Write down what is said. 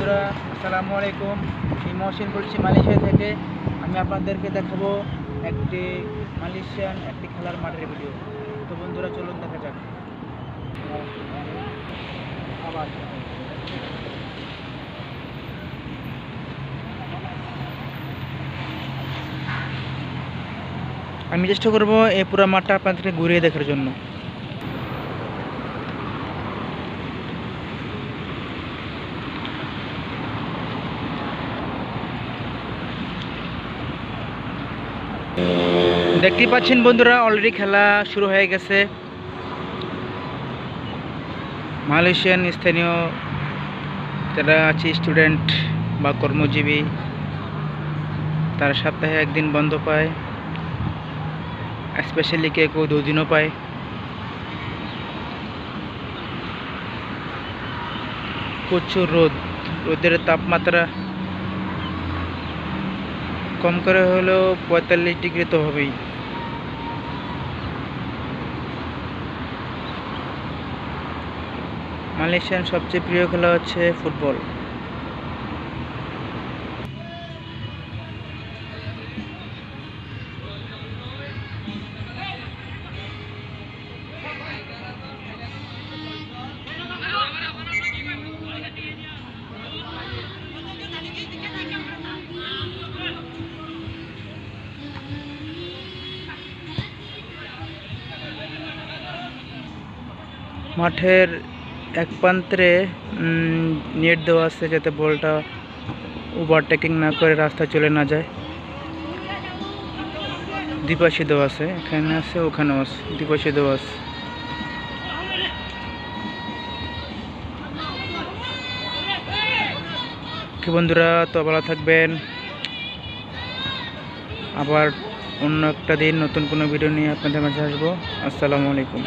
বন্ধুরা, আসসালামু আলাইকুম। আমি মহসিন বলছি মালয়েশিয়া থেকে আমি আপনাদেরকে দেখাবো একটি মালয়েশিয়ান, একটি খেলার মাঠের ভিডিও। তো বন্ধুরা, চলুন দেখা যাক। আমি চেষ্টা করব এই পুরো মাঠটা আপনাদেরকে ঘুরিয়ে দেখার জন্য। দেখতেই পাচ্ছেন বন্ধুরা অলরেডি খেলা শুরু হয়ে গেছে। মালয়েশিয়ান স্থানীয় যারা আছে স্টুডেন্ট বা কর্মজীবী, তারা সপ্তাহে একদিন বন্ধ পায়। স্পেশালি কেউ কেউ দুদিনও পায়। প্রচুর রোদ, রোদের তাপমাত্রা কম করে হলেও পঁয়তাল্লিশ ডিগ্রি তো হবেই। মালয়েশিয়ার সবচেয়ে প্রিয় খেলা হচ্ছে ফুটবল। মাঠের এক প্রান্তে নেট দেওয়া আছে যাতে বলটা ওভারটেকিং না করে রাস্তা চলে না যায়। দ্বিপাশে দেওয়া আছে, এখানে আছে, ওখানেও আছে দ্বিপাশে দেওয়া আছে। কি বন্ধুরা, তো ভালো থাকবেন। আবার অন্য একটা দিন নতুন কোনো ভিডিও নিয়ে আপনাদের মাঝে আসব। আসসালামু আলাইকুম।